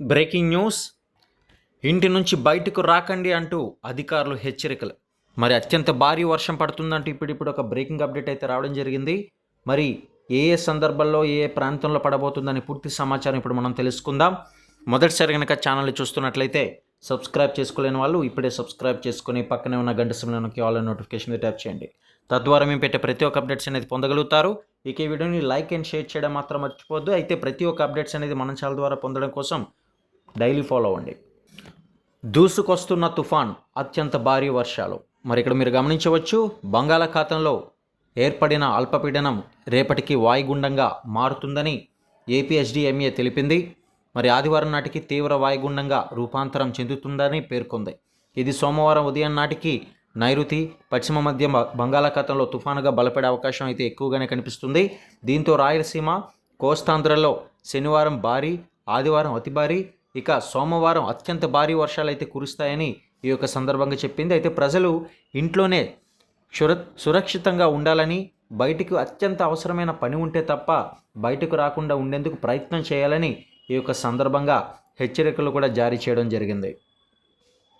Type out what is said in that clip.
Breaking news? ఇంటి నుంచి బయటకు రాకండి అంటూ అధికారులు హెచ్చరికలు. మరి అత్యంత భారీ వర్షం పడుతుందంటూ ఇప్పుడిప్పుడు ఒక బ్రేకింగ్ అప్డేట్ అయితే రావడం జరిగింది. మరి ఏ ఏ సందర్భాల్లో ఏ ఏ ప్రాంతంలో పడబోతుందని పూర్తి సమాచారం ఇప్పుడు మనం తెలుసుకుందాం. మొదటిసారి కనుక ఛానల్ చూస్తున్నట్లయితే సబ్స్క్రైబ్ చేసుకోలేని వాళ్ళు ఇప్పుడే సబ్స్క్రైబ్ చేసుకొని పక్కనే ఉన్న గంట సమయానికి ఆల్ నోటిఫికేషన్ ట్యాప్ చేయండి. తద్వారా మేము పెట్టే ప్రతి ఒక్క అప్డేట్స్ అనేది పొందగలుగుతారు. ఇక ఈ వీడియోని లైక్ అండ్ షేర్ చేయడం మాత్రం మర్చిపోద్దు అయితే ప్రతి ఒక్క అప్డేట్స్ అనేది మన ఛానల్ ద్వారా పొందడం కోసం డైలీ ఫాలో అవ్వండి. దూసుకొస్తున్న తుఫాన్ అత్యంత భారీ వర్షాలు. మరి ఇక్కడ మీరు గమనించవచ్చు బంగాళాఖాతంలో ఏర్పడిన అల్పపీడనం రేపటికి వాయుగుండంగా మారుతుందని ఏపీఎస్డిఎంఏ తెలిపింది. మరి ఆదివారం నాటికి తీవ్ర వాయుగుండంగా రూపాంతరం చెందుతుందని పేర్కొంది. ఇది సోమవారం ఉదయం నాటికి నైరుతి పశ్చిమ మధ్య బంగాళాఖాతంలో తుఫానుగా బలపడే అవకాశం అయితే ఎక్కువగానే కనిపిస్తుంది. దీంతో రాయలసీమ కోస్తాంధ్రలో శనివారం భారీ ఆదివారం అతి భారీ ఇక సోమవారం అత్యంత భారీ వర్షాలు అయితే కురుస్తాయని ఈ యొక్క సందర్భంగా చెప్పింది. అయితే ప్రజలు ఇంట్లోనే సుర సురక్షితంగా ఉండాలని బయటకు అత్యంత అవసరమైన పని ఉంటే తప్ప బయటకు రాకుండా ఉండేందుకు ప్రయత్నం చేయాలని ఈ యొక్క సందర్భంగా హెచ్చరికలు కూడా జారీ చేయడం జరిగింది.